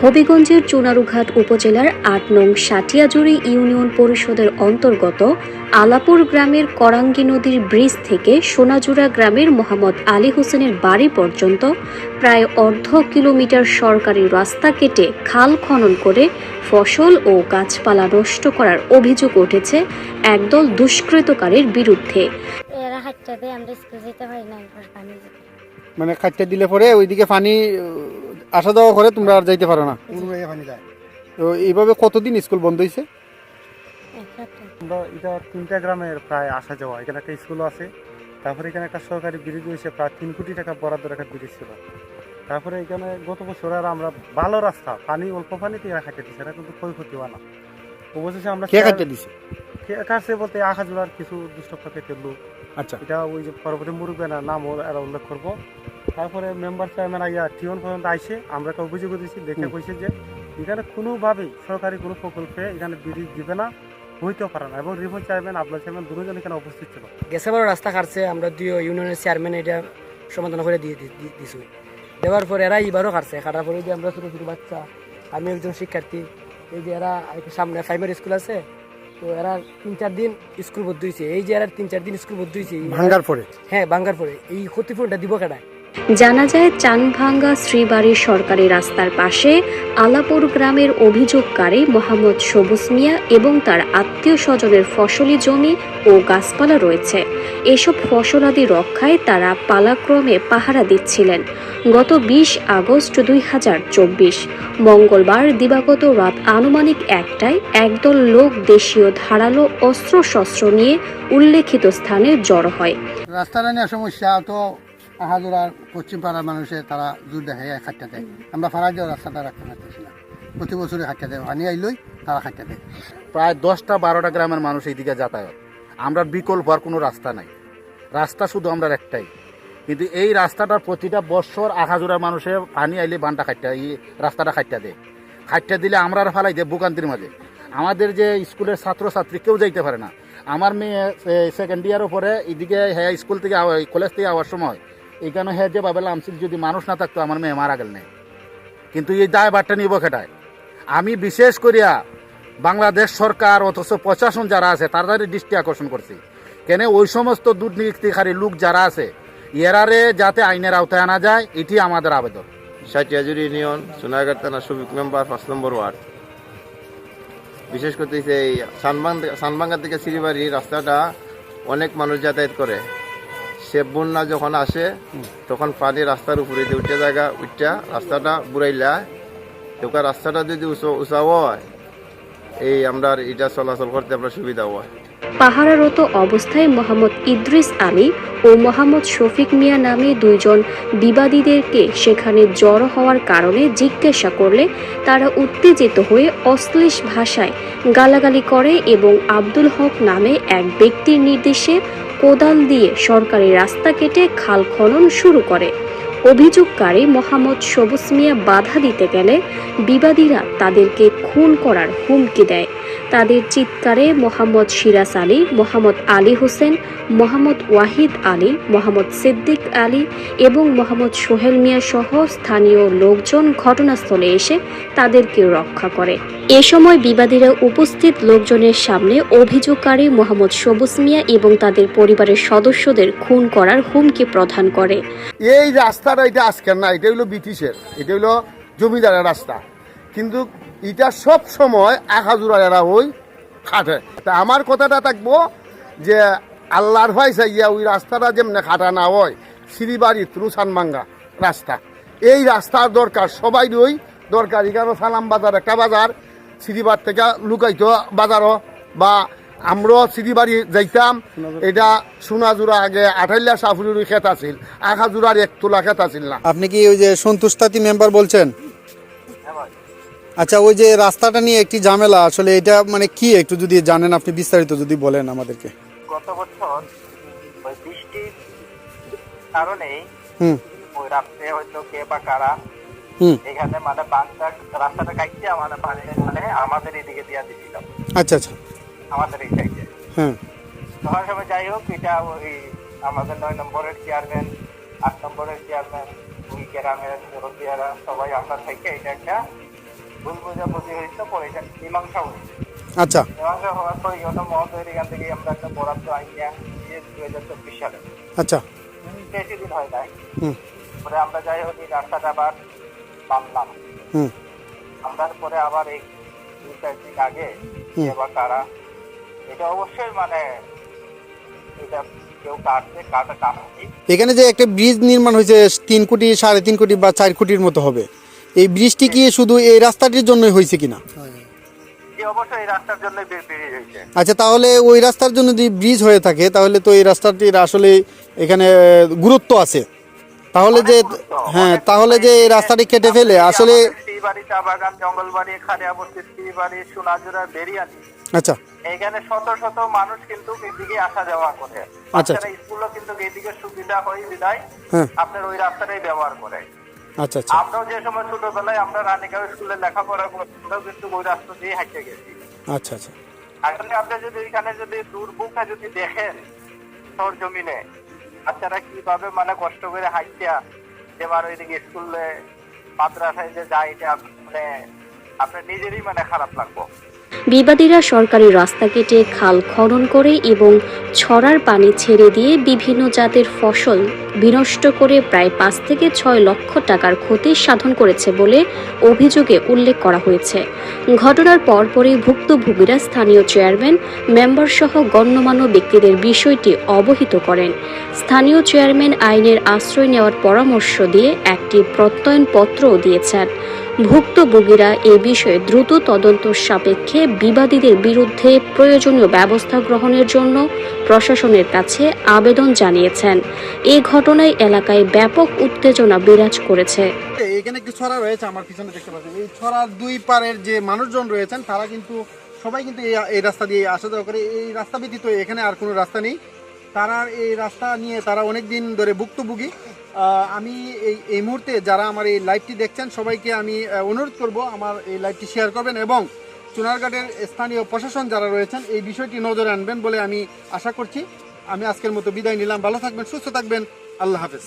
হবিগঞ্জের চুনারুঘাট উপজেলার আট নং সাটিয়াজুড়ি ইউনিয়ন পরিষদের অন্তর্গত আলাপুর গ্রামের করাঙ্গি নদীর ব্রিজ থেকে সোনাজুড়া গ্রামের মোহাম্মদ আলী হোসেনের বাড়ি পর্যন্ত প্রায় অর্ধ কিলোমিটার সরকারি রাস্তা কেটে খাল খনন করে ফসল ও গাছপালা নষ্ট করার অভিযোগ উঠেছে একদল দুষ্কৃতকারীর বিরুদ্ধে। মানে খাইতে দিলে পরে ওইদিকে পানি আসা যাওয়া করে তোমরা আর যাইতে পারো না। তো এইভাবে কতদিন স্কুল বন্ধ হয়েছে আমরা এটা তিনটা গ্রামের প্রায় আসা যাওয়া। এখানে একটা স্কুল আছে তারপরে এখানে একটা সরকারি ব্রিজ হয়েছে প্রায় তিন কোটি টাকা বরাদ্দ রাখার ব্রিজ ছিল। তারপরে এখানে গত বছর আর আমরা ভালো রাস্তা পানি অল্প পানিতে এরা খাইতে দিচ্ছে এটা কিন্তু ক্ষয়ক্ষতি হয় না। অবশেষে আমরা কে খাইতে দিছে? কে- কাছে বলতে আখা জোড়ার কিছু দুষ্ট প্রকৃতির লোক। আচ্ছা। এটা ওই যে পরবর্তী মুরব্বী না নাম ওর এরা উল্লেখ করব। তারপরে মেম্বার চেয়ারম্যান আইয়া টিউন পর্যন্ত আইসে আমরা একটা অভিযোগ দিয়েছি দেখে। কইছে যে এখানে কোনোভাবেই সরকারি কোনো প্রকল্পে এখানে ব্রিজ দিবে না হইতেও পারে না। এবং রিপোর্ট চেয়ারম্যান আপনার চেয়ারম্যান দুজন এখানে উপস্থিত ছিল। গেছে বড় রাস্তা কাটছে আমরা দুই ইউনিয়নের চেয়ারম্যান এটা সমাধান করে দিয়ে দিছি। দেওয়ার পর এরা এবারও কাটছে কাটার পরে যে আমরা ছোটো ছোটো বাচ্চা আমি একজন শিক্ষার্থী এই যে এরা সামনে প্রাইমারি স্কুল আছে তো এরা তিন চার দিন স্কুল বদ্ধ হয়েছে এই যে এরা তিন চার দিন স্কুল বদ্ধ হয়েছে ভাঙ্গার পরে? হ্যাঁ ভাঙ্গার পরে। এই ক্ষতিপূরণটা দিব কেডায়? জানা যায় চানভাঙ্গা শ্রীবাড়ি সরকারি রাস্তার পাশে আলাপুর গ্রামের অভিযোগকারী মোহাম্মদ সবুজ মিয়া এবং তার আত্মীয় স্বজনের ফসলি জমি ও গাছপালা রয়েছে। এসব ফসলাদি রক্ষায় তারা পালাক্রমে পাহারা দিচ্ছিলেন। গত বিশ আগস্ট দুই হাজার চব্বিশ, মঙ্গলবার দিবাগত রাত আনুমানিক একটায় একদল লোক দেশীয় ধারালো অস্ত্রশস্ত্র নিয়ে উল্লেখিত স্থানে জড়ো হয়। সমস্যা তো আহাজোড়ার পশ্চিম পাড়ার মানুষে তারা জোর দেখে খাট্টা দেয়। আমরা পাড়া যাওয়া রাস্তাটা রাখতে পারতেছি না প্রতি বছরে খাট্টা দেয়। পানি আইলই, তারা খাট্টা দেয়। প্রায় দশটা বারোটা গ্রামের মানুষ এইদিকে যাতায়াত। আমরা বিকল্প আর কোনো রাস্তা নাই। রাস্তা শুধু আমরা একটাই। কিন্তু এই রাস্তাটার প্রতিটা বছর আখাজোড়ার মানুষের পানি আইলে বানটা খাট্টা এই রাস্তাটা খাট্টা দেয়। খাট্টা দিলে আমরা আর ফালাই দেয় ভোগান্তির মাঝে। আমাদের যে স্কুলের ছাত্রছাত্রী কেউ যাইতে পারে না। আমার মেয়ে সেকেন্ড ইয়ার পরে এদিকে হ্যাঁ স্কুল থেকে কলেজ থেকে আওয়ার সময় এখানে হ্যাঁ যে ভাবে লামছিল, যদি মানুষ না থাকতো, আমার মেয়ে মারা গেল নেই কিন্তু এই দায় বাট্টা নিব খেটায়। আমি বিশেষ করিয়া বাংলাদেশ সরকার অথচ প্রশাসন যারা আছে তাদের দৃষ্টি আকর্ষণ করছি। কেন ওই সমস্ত দুর্নীতিকারী লোক যারা আছে, এরারে যাতে আইনের আওতায় আনা যায়, এটি আমাদের আবেদন। সাটিয়াজুরি ইউনিয়ন সোনারঘাট থানা সবিক মেম্বার, পাঁচ নম্বর ওয়ার্ড। বিশেষ করতে এই সানবাং সানবাঙ্গা থেকে সিরিবাড়ি রাস্তাটা অনেক মানুষ যাতায়াত করে। সে বন্যা যখন আসে তখন পানি রাস্তার উপরে দিয়ে উঠে জায়গা উঠা রাস্তাটা বুড়াইলা তোকে রাস্তাটা যদি উঁচু হয় এই আমরা এটা চলাচল করতে আমরা সুবিধা হয়। পাহারারত অবস্থায় মোহাম্মদ ইদ্রিস আলী ও মোহাম্মদ শফিক মিয়া নামে দুইজন বিবাদীদেরকে সেখানে জড়ো হওয়ার কারণে জিজ্ঞাসা করলে তারা উত্তেজিত হয়ে অশ্লীল ভাষায় গালাগালি করে এবং আব্দুল হক নামে এক ব্যক্তির নির্দেশে কোদাল দিয়ে সরকারি রাস্তা কেটে খাল খনন শুরু করে। অভিযোগকারী মোহাম্মদ সবুজ মিয়া বাধা দিতে গেলে বিবাদীরা তাদেরকে খুন করার হুমকি দেয়। তাদের চিৎকারে মোহাম্মদ সিরাজ আলী, মোহাম্মদ আলী হোসেন, মোহাম্মদ ওয়াহিদ আলী, মোহাম্মদ সিদ্দিক আলী এবং মোহাম্মদ সোহেল মিয়া সহ স্থানীয় লোকজন ঘটনাস্থলে এসে তাদেরকে রক্ষা করে। এ সময় বিবাদীরা উপস্থিত লোকজনের সামনে অভিযোগকারী মোহাম্মদ সবুজ মিয়া এবং তাদের পরিবারের সদস্যদের খুন করার হুমকি প্রদান করে। এই রাস্তাটা এটা আজকের না, এটা হইল ব্রিটিশের, এটা হইল জমিদারের রাস্তা। কিন্তু এটা সব সময় আখাজুরার এরা ওই খাটে। তা আমার কথাটা থাকব যে আল্লাহর ভাই চাইয়া ওই রাস্তাটা যেমনি খাটা না হয় শ্রীবাড়ি রুসানমাঙ্গা রাস্তা। এই রাস্তার দরকার, সবাই ওই দরকার। এখানে সালাম বাজার একটা বাজার শ্রীবার থেকে লুকাইতো বাজারও বা আমরাও শ্রীবাড়ি যাইতাম। এটা সোনাজুরা আগে আঠাইলা সাফুরির ক্ষেত আছিল। আখাজুরার এক তোলা ক্ষেত আছিল না। আপনি কি ওই যে সন্তুষ্টাতি মেম্বার বলছেন? আচ্ছা ওই যে রাস্তাটা নিয়ে একটি ঝামেলা আসলে এটা মানে কি? একটু যদি জানেন আপনি বিস্তারিত যদি বলেন আমাদেরকে। গত বছর ওই বৃষ্টির কারণে হুম। ওই রাত্রে হয়তো কে বা কারা হুম। এখানে মানে বাংলা রাস্তাটা পানি মানে আমাদের এদিকে দিয়া দিছিল। আচ্ছা আচ্ছা। আমাদের এই সাইডে তখন সময় যাই হোক এটা ওই আমাদের নয় নম্বরের চেয়ারম্যান আট নম্বরের চেয়ারম্যান ওই গ্রামের মুরব্বীরা সবাই আমরা থেকে এটা একটা ভুল বোঝাবুঝি হয়েছে পরে এটা মীমাংসা হয়েছে। আচ্ছা। মীমাংসা হওয়ার পরে ইহত মহোদয়ের এখান থেকে আমরা একটা বরাদ্দ আইনিয়া দিয়ে দুই হাজার চব্বিশ সালে। আচ্ছা। বেশি দিন হয় নাই। হুম। পরে আমরা যাই হোক এই রাস্তাটা আবার বানলাম হুম। বান্ধার পরে আবার এই দুই চার দিন আগে বা কারা এটা অবশ্যই মানে এটা এখানে যে একটা ব্রিজ নির্মাণ হয়েছে তিন কোটি সাড়ে তিন কোটি বা চার কোটির মতো হবে। এই ব্রিজটি কি শুধু এই রাস্তাটির জন্যই হয়েছে কিনা? আচ্ছা তাহলে ওই রাস্তার জন্য যদি ব্রিজ হয়ে থাকে তাহলে তো এই রাস্তাটির আসলে এখানে গুরুত্ব আছে। তাহলে যে হ্যাঁ তাহলে যে এই রাস্তাটি কেটে ফেলে আসলে শ্রীবাড়ি চা বাগান জঙ্গলবাড়ি খালিয়াবস্তি শ্রীবাড়ি সোনাজুরা বেরিয়ানি আচ্ছা। এখানে শত শত মানুষ কিন্তু এদিকে আসা যাওয়া করে। আচ্ছা। স্কুলও কিন্তু এইদিকে সুবিধা হয় বিদায় হ্যাঁ। আপনার ওই রাস্তাটাই ব্যবহার করে। আচ্ছা আচ্ছা। আমরাও যে সময় ছোটবেলায় আমরা রানীগাঁও স্কুলে লেখাপড়া করতাম কিন্তু ওই রাস্তা দিয়ে হাঁটতে গেছি। আচ্ছা আচ্ছা। আসলে আপনি যদি এখানে যদি দুর্ভোগটা যদি দেখেন তোর জমিনে বাচ্চারা কীভাবে মানে কষ্ট করে হাঁটতিয়া এবার ওইদিকে স্কুলে মাদ্রাসায় যে যায় এটা মানে আপনার নিজেরই মানে খারাপ লাগবো। বিবাদীরা সরকারি রাস্তা কেটে খাল খনন করে এবং ছড়ার পানি ছেড়ে দিয়ে বিভিন্ন জাতের ফসল বিনষ্ট করে প্রায় পাঁচ থেকে ছয় লক্ষ টাকার ক্ষতি সাধন করেছে বলে অভিযোগে উল্লেখ করা হয়েছে। ঘটনার পরপরই ভুক্তভোগীরা স্থানীয় চেয়ারম্যান মেম্বার সহ গণ্যমান্য ব্যক্তিদের বিষয়টি অবহিত করেন। স্থানীয় চেয়ারম্যান আইনের আশ্রয় নেওয়ার পরামর্শ দিয়ে একটি প্রত্যয়নপত্রও দিয়েছেন। ভুক্তভোগীরা এ বিষয়ে দ্রুত তদন্ত সাপেক্ষে বিবাদীদের বিরুদ্ধে প্রয়োজনীয় ব্যবস্থা গ্রহণের জন্য প্রশাসনের কাছে আবেদন জানিয়েছেন। এ ঘটনায় এলাকায় ব্যাপক উত্তেজনা বিরাজ করেছে। এখানে একটি ছড়া রয়েছে আমার পিছনে দেখতে পাচ্ছেন। এই ছড়ার দুই পারের যে মানুষজন রয়েছেন, তারা কিন্তু সবাই কিন্তু এই রাস্তা দিয়ে আসা যাওয়া করে। এই রাস্তা ব্যতীত এখানে আর কোনো রাস্তা নেই। তারা এই রাস্তা নিয়ে তারা অনেক দিন ধরে ভুক্তভোগী। আমি এই এই মুহূর্তে যারা আমার এই লাইভটি দেখছেন, সবাইকে আমি অনুরোধ করব আমার এই লাইভটি শেয়ার করবেন এবং চুনারঘাটের স্থানীয় প্রশাসন যারা রয়েছেন, এই বিষয়টি নজরে আনবেন বলে আমি আশা করছি। আমি আজকের মতো বিদায় নিলাম। ভালো থাকবেন, সুস্থ থাকবেন। আল্লাহ হাফেজ।